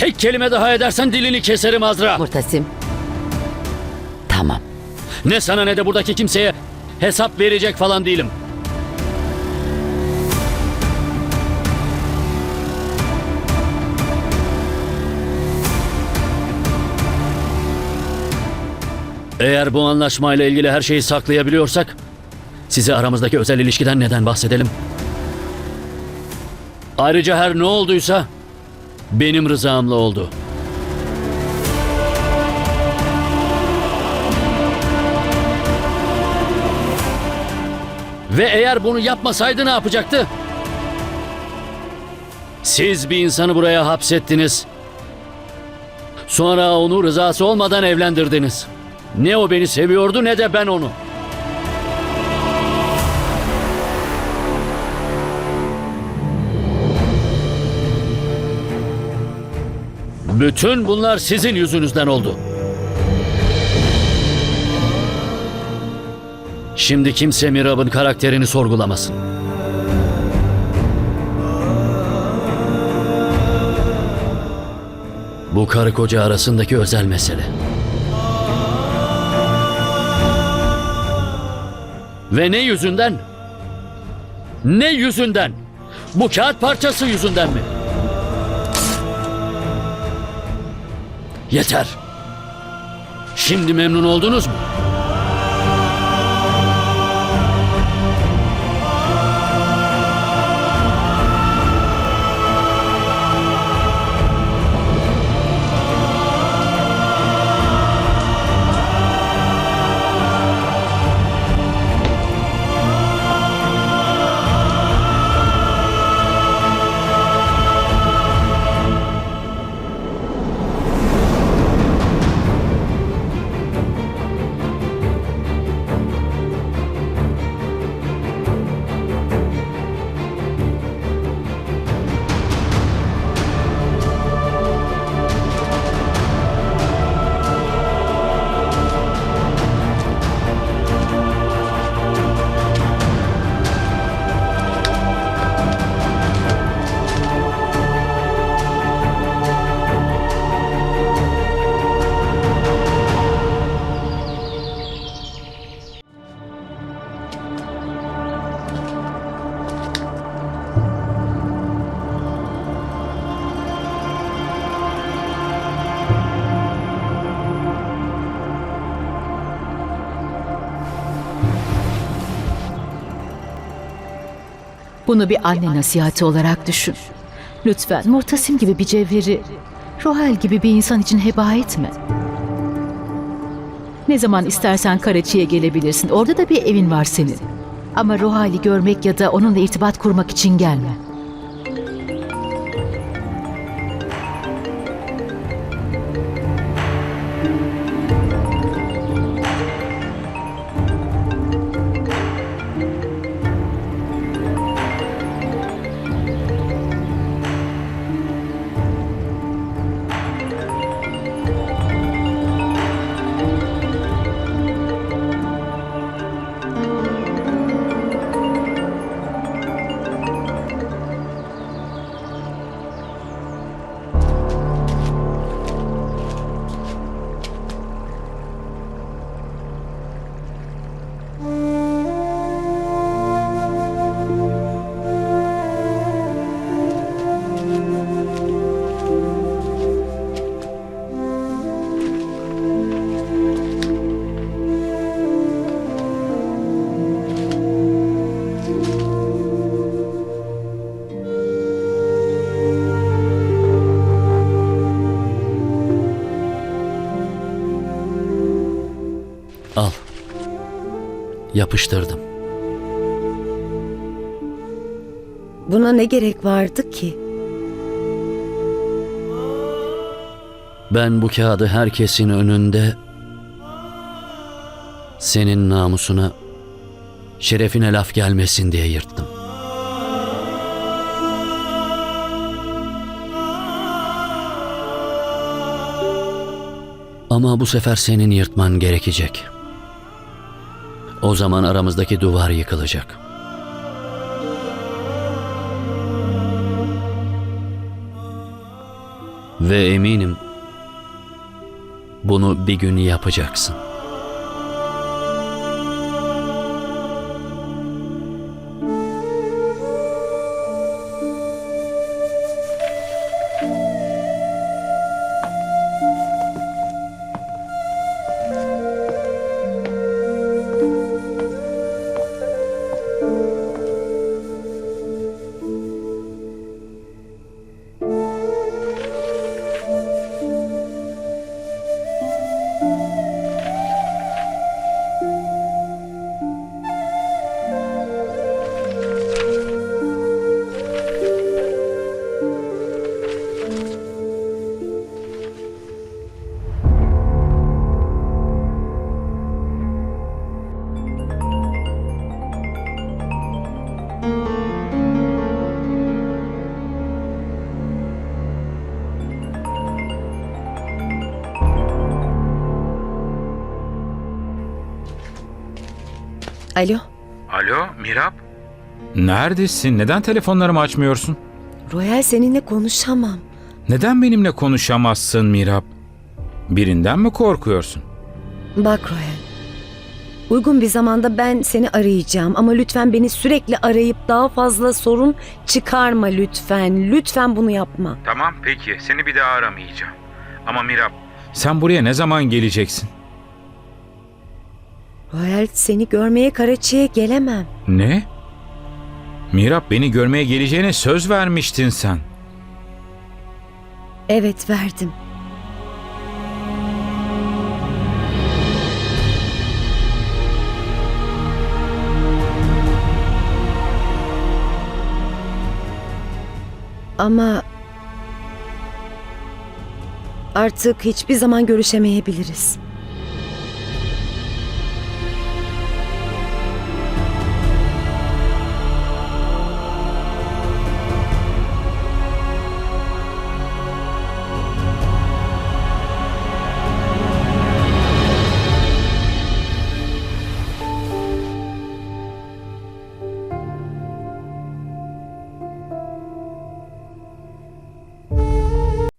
Tek kelime daha edersen dilini keserim Azra. Murtasim. Tamam. Ne sana ne de buradaki kimseye hesap verecek falan değilim. Eğer bu anlaşmayla ilgili her şeyi saklayabiliyorsak, size aramızdaki özel ilişkiden neden bahsedelim? Ayrıca her ne olduysa benim rızamla oldu. Ve eğer bunu yapmasaydı ne yapacaktı? Siz bir insanı buraya hapsettiniz. Sonra onu rızası olmadan evlendirdiniz. Ne o beni seviyordu ne de ben onu. Bütün bunlar sizin yüzünüzden oldu. Şimdi kimse Mirab'ın karakterini sorgulamasın. Bu karı koca arasındaki özel mesele. Ve ne yüzünden? Ne yüzünden? Bu kağıt parçası yüzünden mi? Yeter. Şimdi memnun oldunuz mu? Bunu bir anne nasihati olarak düşün. Lütfen Murtasim gibi bir cevheri, Rohel gibi bir insan için heba etme. Ne zaman istersen Karaçi'ye gelebilirsin. Orada da bir evin var senin. Ama Rohal'i görmek ya da onunla irtibat kurmak için gelme. Al. Yapıştırdım. Buna ne gerek vardı ki? Ben bu kağıdı herkesin önünde senin namusuna, şerefine laf gelmesin diye yırttım. Ama bu sefer senin yırtman gerekecek. O zaman aramızdaki duvar yıkılacak. Ve eminim bunu bir gün yapacaksın. Alo, Alo Mirap? Neredesin? Neden telefonlarımı açmıyorsun? Royal seninle konuşamam. Neden benimle konuşamazsın Mirap? Birinden mi korkuyorsun? Bak Royal. Uygun bir zamanda ben seni arayacağım ama lütfen beni sürekli arayıp daha fazla sorun çıkarma lütfen. Lütfen bunu yapma. Tamam peki. Seni bir daha aramayacağım. Ama Mirap... Sen buraya ne zaman geleceksin? Royal seni görmeye Karaçi'ye gelemem. Ne? Mirap beni görmeye geleceğine söz vermiştin sen. Evet verdim. Ama artık hiçbir zaman görüşemeyebiliriz.